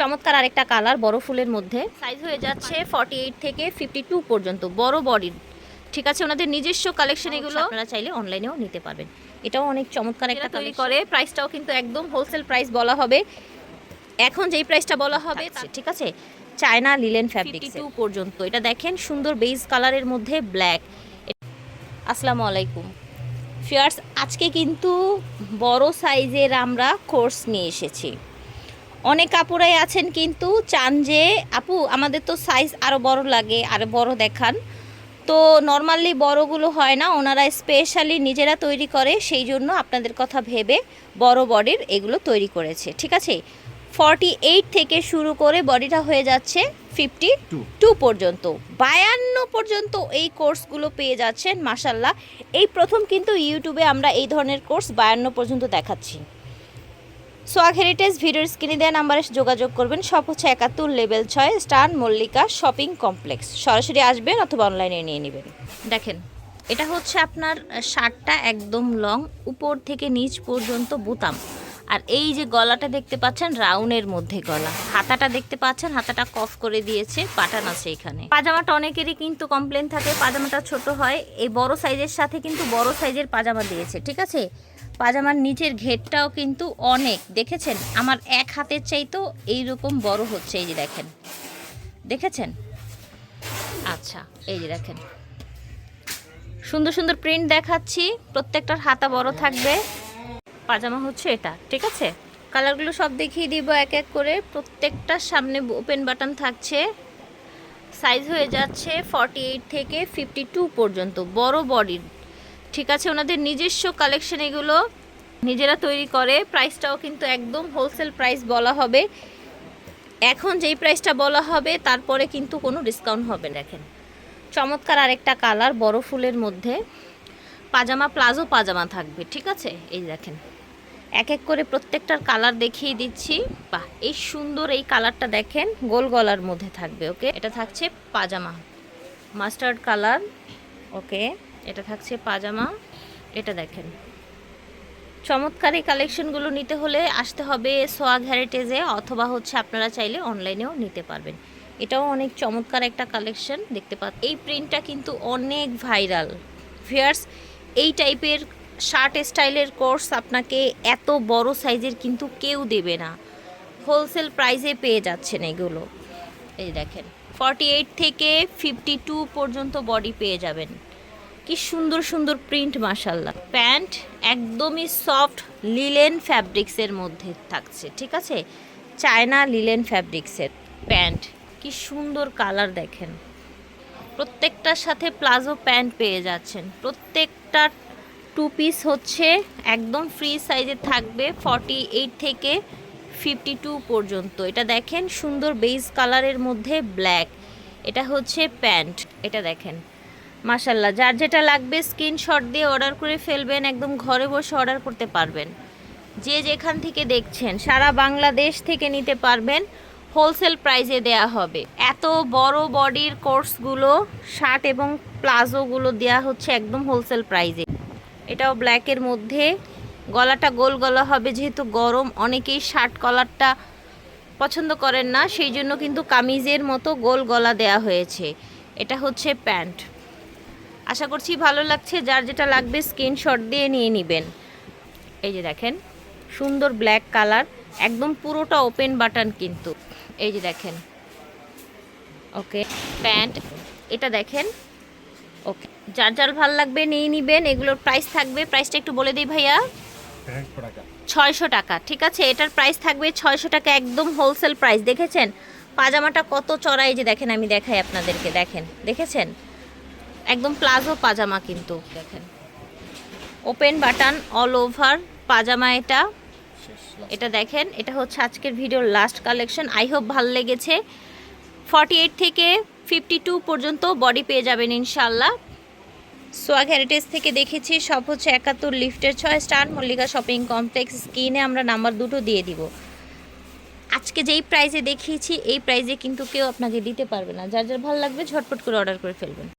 চমৎকার আরেকটা কালার বড় ফুলের মধ্যে। সাইজ হয়ে যাচ্ছে ফর্টি এইট থেকে ফিফটি টু পর্যন্ত বড় বডির ঠিক আছে ওনাদের নিজস্ব কালেকশন এগুলো আপনারা চাইলে অনলাইনেও নিতে পারবেন। এটাও অনেক চমৎকার একটা তৈরি করে প্রাইসটাও কিন্তু একদম হোলসেল প্রাইস বলা হবে। এখন যেই প্রাইসটা বলা হবে ঠিক আছে? চায়না লিলেন ফ্যাব্রিক টু পর্যন্ত। এটা দেখেন সুন্দর বেজ কালারের মধ্যে ব্ল্যাক আসসালামু আলাইকুম। ফিয়ার্স আজকে কিন্তু বড় সাইজের আমরা কোর্স নিয়ে এসেছি। অনেক কাপড়াই আছেন কিন্তু চান যে আপু আমাদের তো সাইজ আরও বড় লাগে আরও বড় দেখান। তো নর্মালি বড়গুলো হয় না ওনারা স্পেশালি নিজেরা তৈরি করে সেই জন্য আপনাদের কথা ভেবে বড় বডির এগুলো তৈরি করেছে ঠিক আছে? ফর্টি এইট থেকে শুরু করে বডিটা হয়ে যাচ্ছে ফিফটি টু পর্যন্ত। বায়ান্ন পর্যন্ত এই কোর্সগুলো পেয়ে যাচ্ছেন মাসাল্লাহ এই প্রথম কিন্তু ইউটিউবে আমরা এই ধরনের কোর্স বায়ান্ন পর্যন্ত দেখাচ্ছি। সোয়াগ হেরিটেজ ভিডিওর স্ক্রিনে দেওয়া নাম্বারে যোগাযোগ করবেন। সব হচ্ছে একাত্তর লেভেল ছয়, স্টার মল্লিকা শপিং কমপ্লেক্স। সরাসরি আসবেন অথবা অনলাইনে নিয়ে নেবেন। দেখেন, এটা হচ্ছে আপনার শার্টটা একদম লং, উপর থেকে নিচ পর্যন্ত বোতাম। আর এই যে গলাটা দেখতে পাচ্ছেন, রাউনের মধ্যে গলা। হাতাটা দেখতে পাচ্ছেন, হাতাটা কফ করে দিয়েছে পাটান আছে এখানে। পাজামাটা অনেকেরই কিন্তু কমপ্লেন থাকে, পাজামাটা ছোট হয়। এই বড় সাইজের সাথে কিন্তু বড় সাইজের পাজামা দিয়েছে, ঠিক আছে? পাজামার নিচের ঘেরটাও কিন্তু অনেক। দেখেছেন? আমার এক হাতের চাইতেও এইরকম বড় হচ্ছে, এই যে দেখেন। দেখেছেন? আচ্ছা এই যে দেখেন। সুন্দর সুন্দর প্রিন্ট দেখাচ্ছি। প্রত্যেকটার হাতা বড় থাকবে। পাজামা হচ্ছে এটা, ঠিক আছে? কালারগুলো সব দেখিয়ে দিব এক এক করে। প্রত্যেকটার সামনে ওপেন বাটন থাকছে। সাইজ হয়ে যাচ্ছে ফর্টি এইট থেকে ফিফটি টু পর্যন্ত, বড় বডির। ঠিক আছে, ওনাদের নিজস্ব কালেকশন এগুলো নিজেরা তৈরি করে। প্রাইসটাও কিন্তু একদম হোলসেল প্রাইস বলা হবে। এখন যেই প্রাইসটা বলা হবে, তারপরে কিন্তু কোনো ডিসকাউন্ট হবে। দেখেন চমৎকার আরেকটা কালার বড় ফুলের মধ্যে। পাজামা, প্লাজো পাজামা থাকবে, ঠিক আছে? এই দেখেন। এক এক করে প্রত্যেকটার কালার দেখিয়ে দিচ্ছি। বাহ, এই সুন্দর এই কালারটা দেখেন, গোল গলার মধ্যে থাকবে, ওকে? এটা থাকছে পাজামা, মাস্টার্ড কালার, ওকে? এটা থাকছে পাজামা, এটা দেখেন। চমৎকার এই কালেকশনগুলো নিতে হলে আসতে হবে সোয়াগ হ্যারিটেজে অথবা হচ্ছে আপনারা চাইলে অনলাইনেও নিতে পারবেন। এটাও অনেক চমৎকার একটা কালেকশন, দেখতে পাচ্ছেন এই প্রিন্টটা কিন্তু অনেক ভাইরাল। ভিয়ার্স এই টাইপের শার্ট স্টাইলের কোর্স আপনাকে এত বড় সাইজের কিন্তু কেউ দেবে না। হোলসেল প্রাইসে পেয়ে যাচ্ছেন এগুলো। এই দেখেন ফর্টি এইট থেকে ফিফটি টু পর্যন্ত বডি পেয়ে যাবেন। কি সুন্দর সুন্দর প্রিন্ট মাসাল্লাহ প্যান্ট একদমই সফট লিলেন ফ্যাব্রিক্সের মধ্যে থাকছে, ঠিক আছে? চায়না লিলেন ফ্যাব্রিক্সের প্যান্ট। কি সুন্দর কালার দেখেন। প্রত্যেকটার সাথে প্লাজো প্যান্ট পেয়ে যাচ্ছেন। প্রত্যেকটা টু পিস হচ্ছে, একদম ফ্রি সাইজে থাকবে ফর্টি এইট থেকে ফিফটি টু পর্যন্ত। এটা দেখেন, সুন্দর বেজ কালারের মধ্যে ব্ল্যাক এটা হচ্ছে প্যান্ট, এটা দেখেন। মাশাল্লাহ যার যেটা লাগবে স্ক্রিনশট দিয়ে অর্ডার করে ফেলবেন, একদম ঘরে বসে অর্ডার করতে পারবেন। যে যেখান থেকে দেখছেন, সারা বাংলাদেশ থেকে নিতে পারবেন হোলসেল প্রাইসে দেয়া হবে। এত বড় বডির কোর্সগুলো শার্ট এবং প্লাজোগুলো দেয়া হচ্ছে একদম হোলসেল প্রাইসে এটাও ব্ল্যাকের মধ্যে। গলাটা গোল গলা হবে, যেহেতু গরম, অনেকেই শার্ট কলারটা পছন্দ করেন না, সেই জন্য কিন্তু কামিজের মতো গোল গলা দেয়া হয়েছে। এটা হচ্ছে প্যান্ট। আশা করছি ভালো লাগছে, যার যেটা লাগবে স্ক্রিনশট দিয়ে নিয়ে নেবেন। এই যে দেখেন, সুন্দর ব্ল্যাক কালার একদম পুরোটা ওপেন বাটন কিন্তু। এই যে দেখেন ওকে প্যান্ট, এটা দেখেন ওকে যার যার ভালো লাগবে নিয়ে নিবেন, এগুলোর প্রাইস থাকবে। প্রাইসটা একটু বলে দিই ভাইয়া। ছয়শো টাকা, ঠিক আছে? এটার প্রাইস থাকবে ছয়শো টাকা একদম হোলসেল প্রাইস দেখেছেন? পাজামাটা কত চড়াই যে দেখেন, আমি দেখাই আপনাদেরকে, দেখেন, দেখেছেন? একদম প্লাজো পাজামা কিন্তু, দেখেন। ওপেন বাটন অল ওভার পাজামা এটা। এটা দেখেন, এটা হচ্ছে আজকের ভিডিওর লাস্ট কালেকশন আই হোপ ভালো লেগেছে। ফর্টি এইট থেকে ফিফটি টু পর্যন্ত বডি পেয়ে যাবেন ইনশাল্লাহ সোয়াগ হ্যারিটেজ থেকে দেখেছি, সব হচ্ছে একাত্তর লিফটের ছয় স্টার মল্লিকা শপিং কমপ্লেক্স স্ক্রিনে আমরা নাম্বার দুটো দিয়ে দিব। আজকে যেই প্রাইজে দেখিয়েছি, এই প্রাইজে কিন্তু কেউ আপনাকে দিতে পারবে না। যার যার ভালো লাগবে, ঝটপট করে অর্ডার করে ফেলবেন।